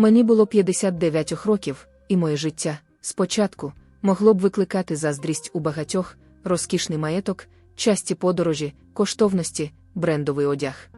Мені було 59 років, і моє життя, спочатку, могло б викликати заздрість у багатьох, розкішний маєток, часті подорожі, коштовності, брендовий одяг.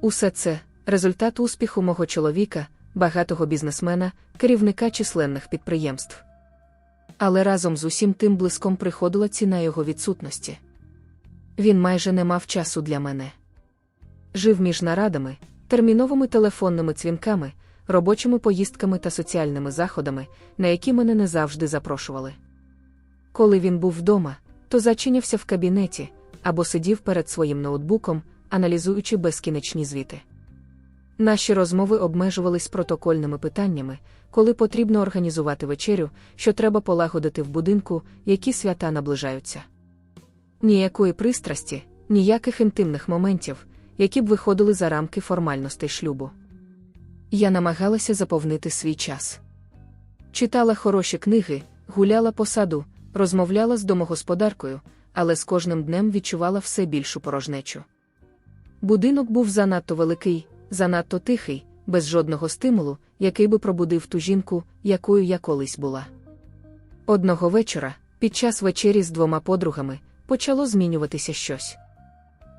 Усе це результат успіху мого чоловіка, багатого бізнесмена, керівника численних підприємств. Але разом з усім тим блиском приходила ціна його відсутності. Він майже не мав часу для мене. Жив між нарадами, терміновими телефонними дзвінками, робочими поїздками та соціальними заходами, на які мене не завжди запрошували. Коли він був вдома, то зачинявся в кабінеті або сидів перед своїм ноутбуком, аналізуючи безкінечні звіти. Наші розмови обмежувались протокольними питаннями, коли потрібно організувати вечерю, що треба полагодити в будинку, які свята наближаються. Ніякої пристрасті, ніяких інтимних моментів, які б виходили за рамки формальностей шлюбу. Я намагалася заповнити свій час. Читала хороші книги, гуляла по саду, розмовляла з домогосподаркою, але з кожним днем відчувала все більшу порожнечу. Будинок був занадто великий, занадто тихий, без жодного стимулу, який би пробудив ту жінку, якою я колись була. Одного вечора, під час вечері з двома подругами, почало змінюватися щось.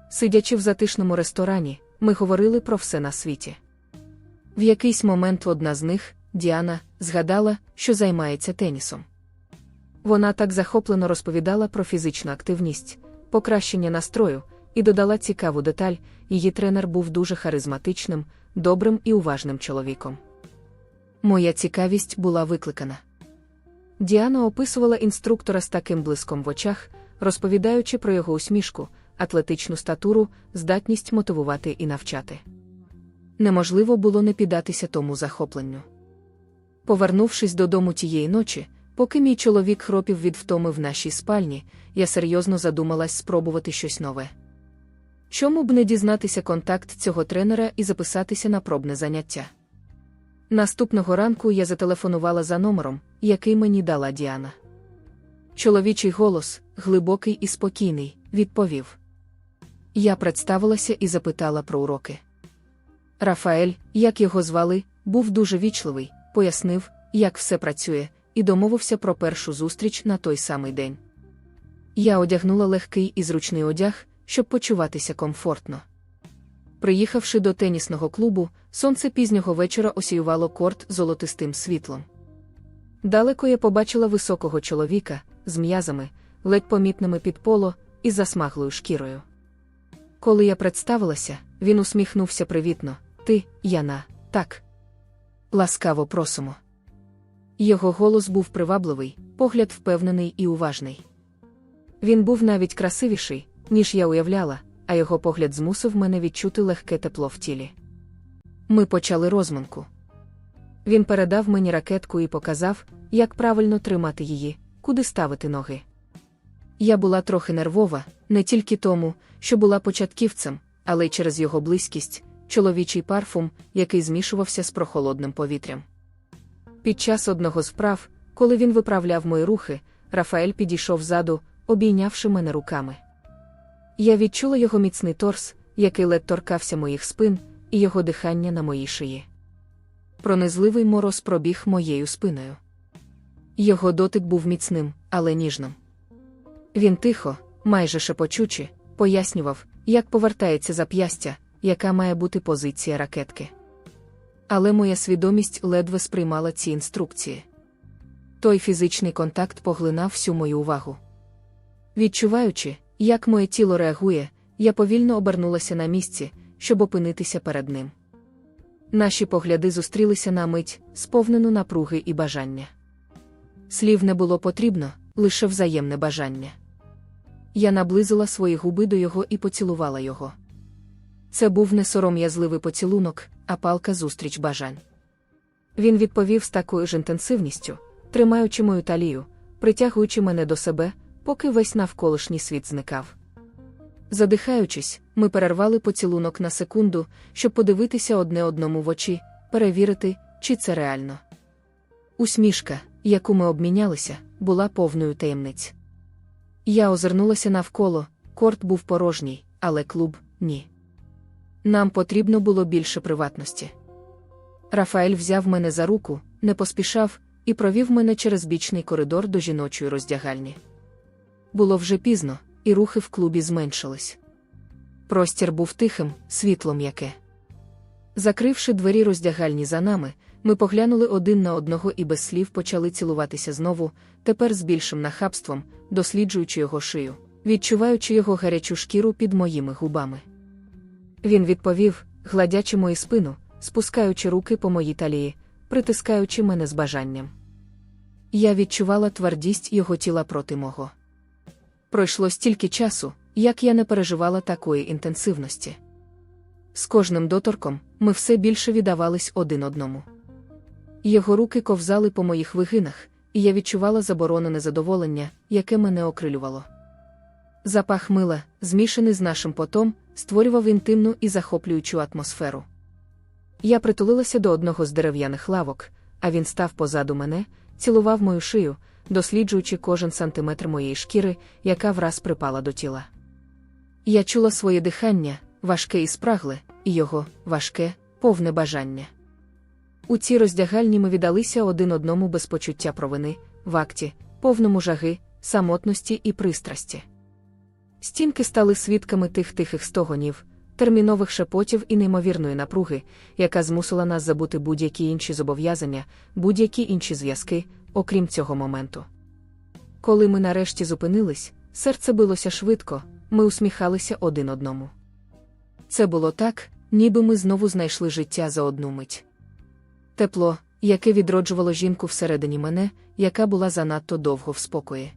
Сидячи в затишному ресторані, ми говорили про все на світі. В якийсь момент одна з них, Діана, згадала, що займається тенісом. Вона так захоплено розповідала про фізичну активність, покращення настрою, і додала цікаву деталь: її тренер був дуже харизматичним, добрим і уважним чоловіком. Моя цікавість була викликана. Діана описувала інструктора з таким блиском в очах, розповідаючи про його усмішку, атлетичну статуру, здатність мотивувати і навчати. Неможливо було не піддатися тому захопленню. Повернувшись додому тієї ночі, поки мій чоловік хропів від втоми в нашій спальні, я серйозно задумалась спробувати щось нове. Чому б не дізнатися контакт цього тренера і записатися на пробне заняття? Наступного ранку я зателефонувала за номером, який мені дала Діана. Чоловічий голос, глибокий і спокійний, відповів. Я представилася і запитала про уроки. Рафаель, як його звали, був дуже вічливий, пояснив, як все працює, і домовився про першу зустріч на той самий день. Я одягнула легкий і зручний одяг, щоб почуватися комфортно. Приїхавши до тенісного клубу, сонце пізнього вечора осіювало корт золотистим світлом. Далеко я побачила високого чоловіка з м'язами, ледь помітними під поло і засмаглою шкірою. Коли я представилася, він усміхнувся привітно Ти, Яна, так. Ласкаво просимо. Його голос був привабливий, погляд впевнений і уважний. Він був навіть красивіший, ніж я уявляла, а його погляд змусив мене відчути легке тепло в тілі. Ми почали розминку. Він передав мені ракетку і показав, як правильно тримати її, куди ставити ноги. Я була трохи нервова, не тільки тому, що була початківцем, але й через його близькість, чоловічий парфум, який змішувався з прохолодним повітрям. Під час одного з вправ, коли він виправляв мої рухи, Рафаель підійшов ззаду, обійнявши мене руками. Я відчула його міцний торс, який лед торкався моїх спин, і його дихання на моїй шиї. Пронизливий мороз пробіг моєю спиною. Його дотик був міцним, але ніжним. Він тихо, майже шепочучи, пояснював, як повертається зап'ястя, яка має бути позиція ракетки. Але моя свідомість ледве сприймала ці інструкції. Той фізичний контакт поглинав всю мою увагу. Відчуваючи, як моє тіло реагує, я повільно обернулася на місці, щоб опинитися перед ним. Наші погляди зустрілися на мить, сповнену напруги і бажання. Слів не було потрібно, лише взаємне бажання. Я наблизила свої губи до його і поцілувала його. Це був не сором'язливий поцілунок, а палка зустріч бажань. Він відповів з такою ж інтенсивністю, тримаючи мою талію, притягуючи мене до себе, поки весь навколишній світ зникав. Задихаючись, ми перервали поцілунок на секунду, щоб подивитися одне одному в очі, перевірити, чи це реально. Усмішка, яку ми обмінялися, була повною таємниць. Я озирнулася навколо, корт був порожній, але клуб ні. Нам потрібно було більше приватності. Рафаель взяв мене за руку, не поспішав і провів мене через бічний коридор до жіночої роздягальні. Було вже пізно, і рухи в клубі зменшились. Простір був тихим, світло м'яке. Закривши двері роздягальні за нами, ми поглянули один на одного і без слів почали цілуватися знову, тепер з більшим нахабством, досліджуючи його шию, відчуваючи його гарячу шкіру під моїми губами. Він відповів, гладячи мою спину, спускаючи руки по моїй талії, притискаючи мене з бажанням. Я відчувала твердість його тіла проти мого. Пройшло стільки часу, як я не переживала такої інтенсивності. З кожним доторком ми все більше віддавались один одному. Його руки ковзали по моїх вигинах, і я відчувала заборонене задоволення, яке мене окрилювало. Запах мила, змішаний з нашим потом, створював інтимну і захоплюючу атмосферу. Я притулилася до одного з дерев'яних лавок, а він став позаду мене, цілував мою шию, досліджуючи кожен сантиметр моєї шкіри, яка враз припала до тіла. Я чула своє дихання, важке і спрагле, і його важке, повне бажання. У цій роздягальні ми віддалися один одному без почуття провини, в акті, повному жаги, самотності і пристрасті. Стінки стали свідками тих тихих стогонів, термінових шепотів і неймовірної напруги, яка змусила нас забути будь-які інші зобов'язання, будь-які інші зв'язки, окрім цього моменту. Коли ми нарешті зупинились, серце билося швидко, ми усміхалися один одному. Це було так, ніби ми знову знайшли життя за одну мить. Тепло, яке відроджувало жінку всередині мене, яка була занадто довго в спокої.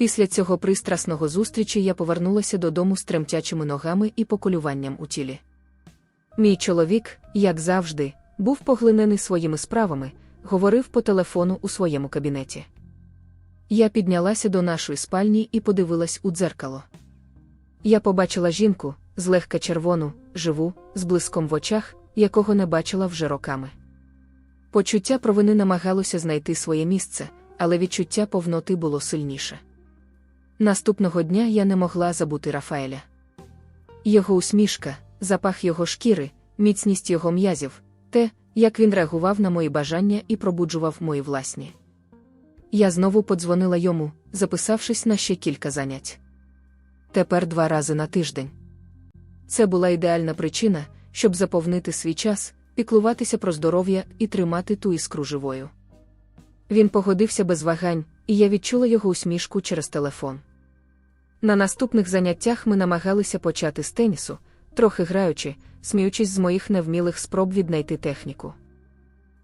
Після цього пристрасного зустрічі я повернулася додому з тремтячими ногами і поколюванням у тілі. Мій чоловік, як завжди, був поглинений своїми справами, говорив по телефону у своєму кабінеті. Я піднялася до нашої спальні і подивилась у дзеркало. Я побачила жінку, злегка червону, живу, з блиском в очах, якого не бачила вже роками. Почуття провини намагалося знайти своє місце, але відчуття повноти було сильніше. Наступного дня я не могла забути Рафаеля. Його усмішка, запах його шкіри, міцність його м'язів, те, як він реагував на мої бажання і пробуджував мої власні. Я знову подзвонила йому, записавшись на ще кілька занять. Тепер два рази на тиждень. Це була ідеальна причина, щоб заповнити свій час, піклуватися про здоров'я і тримати ту іскру живою. Він погодився без вагань, і я відчула його усмішку через телефон. На наступних заняттях ми намагалися почати з тенісу, трохи граючи, сміючись з моїх невмілих спроб віднайти техніку.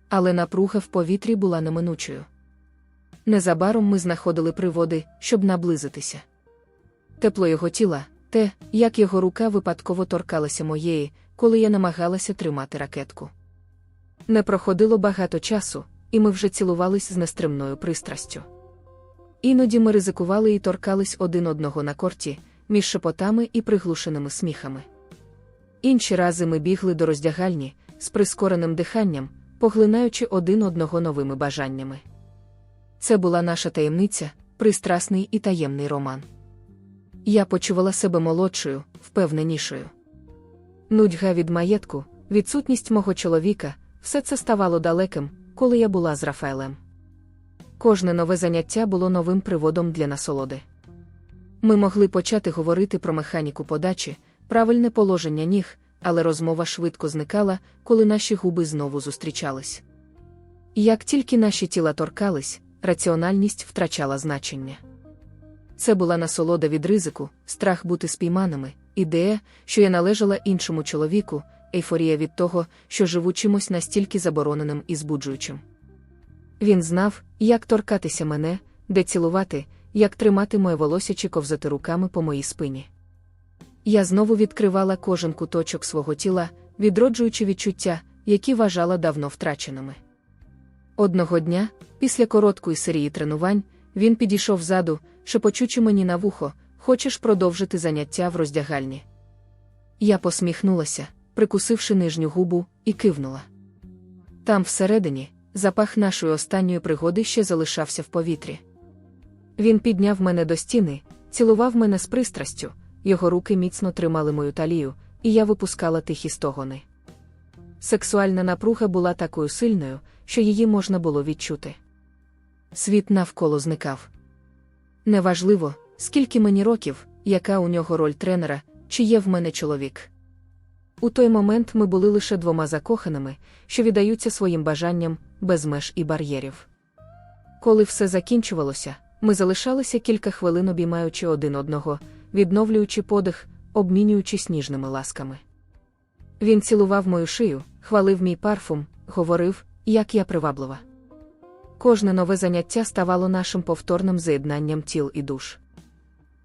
Але напруга в повітрі була неминучою. Незабаром ми знаходили приводи, щоб наблизитися. Тепло його тіла, те, як його рука випадково торкалася моєї, коли я намагалася тримати ракетку. Не проходило багато часу, і ми вже цілувались з нестримною пристрастю. Іноді ми ризикували і торкались один одного на корті, між шепотами і приглушеними сміхами. Інші рази ми бігли до роздягальні з прискореним диханням, поглинаючи один одного новими бажаннями. Це була наша таємниця, пристрасний і таємний роман. Я почувала себе молодшою, впевненішою. Нудьга від маєтку, відсутність мого чоловіка, все це ставало далеким, коли я була з Рафаелем. Кожне нове заняття було новим приводом для насолоди. Ми могли почати говорити про механіку подачі, правильне положення ніг, але розмова швидко зникала, коли наші губи знову зустрічались. Як тільки наші тіла торкались, раціональність втрачала значення. Це була насолода від ризику, страх бути спійманими, ідея, що я належала іншому чоловіку, ейфорія від того, що живу чимось настільки забороненим і збуджуючим. Він знав, як торкатися мене, де цілувати, як тримати моє волосся чи ковзати руками по моїй спині. Я знову відкривала кожен куточок свого тіла, відроджуючи відчуття, які вважала давно втраченими. Одного дня, після короткої серії тренувань, він підійшов ззаду, шепочучи мені на вухо, хочеш продовжити заняття в роздягальні. Я посміхнулася, прикусивши нижню губу, і кивнула. Там всередині, запах нашої останньої пригоди ще залишався в повітрі. Він підняв мене до стіни, цілував мене з пристрастю, його руки міцно тримали мою талію, і я випускала тихі стогони. Сексуальна напруга була такою сильною, що її можна було відчути. Світ навколо зникав. Неважливо, скільки мені років, яка у нього роль тренера, чи є в мене чоловік. У той момент ми були лише двома закоханими, що віддаються своїм бажанням без меж і бар'єрів. Коли все закінчувалося, ми залишалися кілька хвилин обіймаючи один одного, відновлюючи подих, обмінюючись ніжними ласками. Він цілував мою шию, хвалив мій парфум, говорив, як я приваблива. Кожне нове заняття ставало нашим повторним з'єднанням тіл і душ.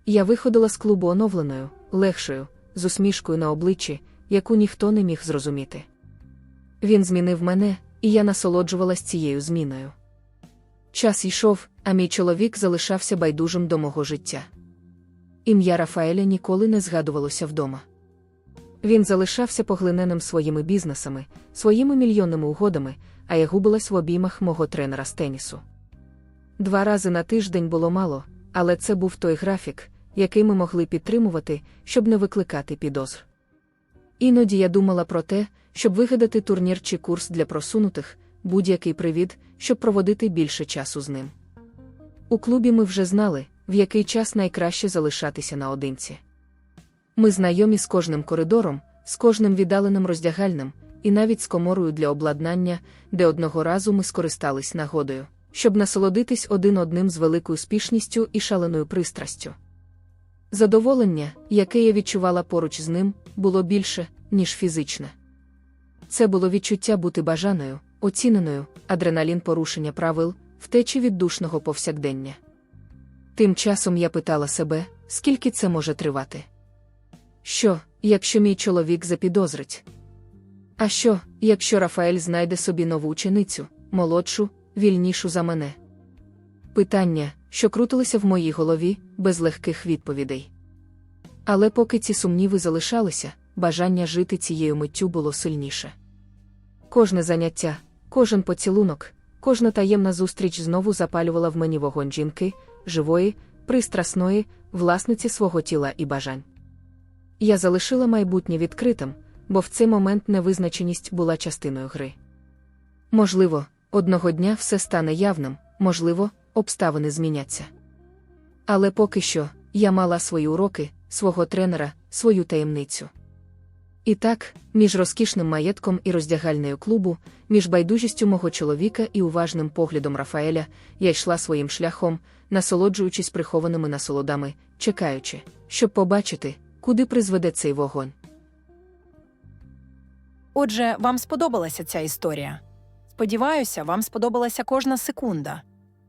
Я виходила з клубу оновленою, легшою, з усмішкою на обличчі, яку ніхто не міг зрозуміти. Він змінив мене, і я насолоджувалась цією зміною. Час йшов, а мій чоловік залишався байдужим до мого життя. Ім'я Рафаеля ніколи не згадувалося вдома. Він залишався поглиненим своїми бізнесами, своїми мільйонними угодами, а я губилась в обіймах мого тренера з тенісу. Два рази на тиждень було мало, але це був той графік, який ми могли підтримувати, щоб не викликати підозр. Іноді я думала про те, щоб вигадати турнір чи курс для просунутих, будь-який привід, щоб проводити більше часу з ним. У клубі ми вже знали, в який час найкраще залишатися наодинці. Ми знайомі з кожним коридором, з кожним віддаленим роздягальним, і навіть з коморою для обладнання, де одного разу ми скористались нагодою, щоб насолодитись один одним з великою спішністю і шаленою пристрастю. Задоволення, яке я відчувала поруч з ним, було більше, ніж фізичне. Це було відчуття бути бажаною, оціненою, адреналін порушення правил, втечі від душного повсякдення. Тим часом я питала себе, скільки це може тривати. Що, якщо мій чоловік запідозрить? А що, якщо Рафаель знайде собі нову ученицю, молодшу, вільнішу за мене? Питання, що крутилися в моїй голові, без легких відповідей. Але поки ці сумніви залишалися, бажання жити цією миттю було сильніше. Кожне заняття, кожен поцілунок, кожна таємна зустріч знову запалювала в мені вогонь жінки, живої, пристрасної, власниці свого тіла і бажань. Я залишила майбутнє відкритим, бо в цей момент невизначеність була частиною гри. Можливо, одного дня все стане явним, можливо, обставини зміняться. Але поки що я мала свої уроки, свого тренера, свою таємницю. І так, між розкішним маєтком і роздягальнею клубу, між байдужістю мого чоловіка і уважним поглядом Рафаеля, я йшла своїм шляхом, насолоджуючись прихованими насолодами, чекаючи, щоб побачити, куди призведе цей вогонь. Отже, вам сподобалася ця історія. Сподіваюся, вам сподобалася кожна секунда.